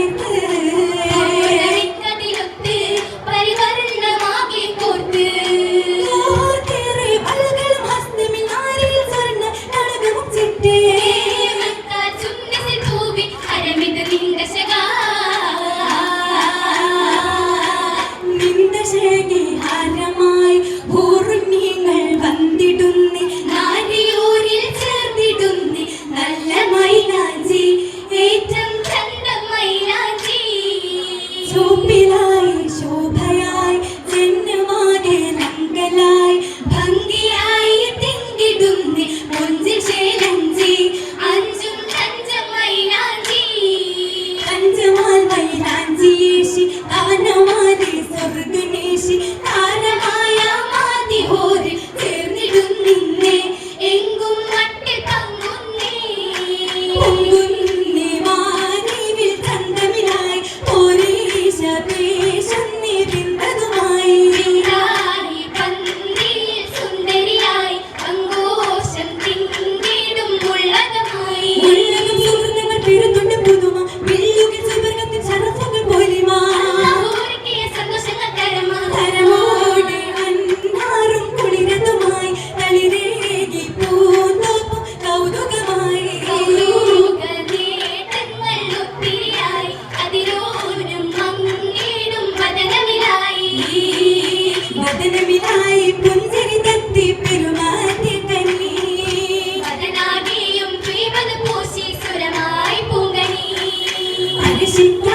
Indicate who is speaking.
Speaker 1: Thank you. ശിപ്പ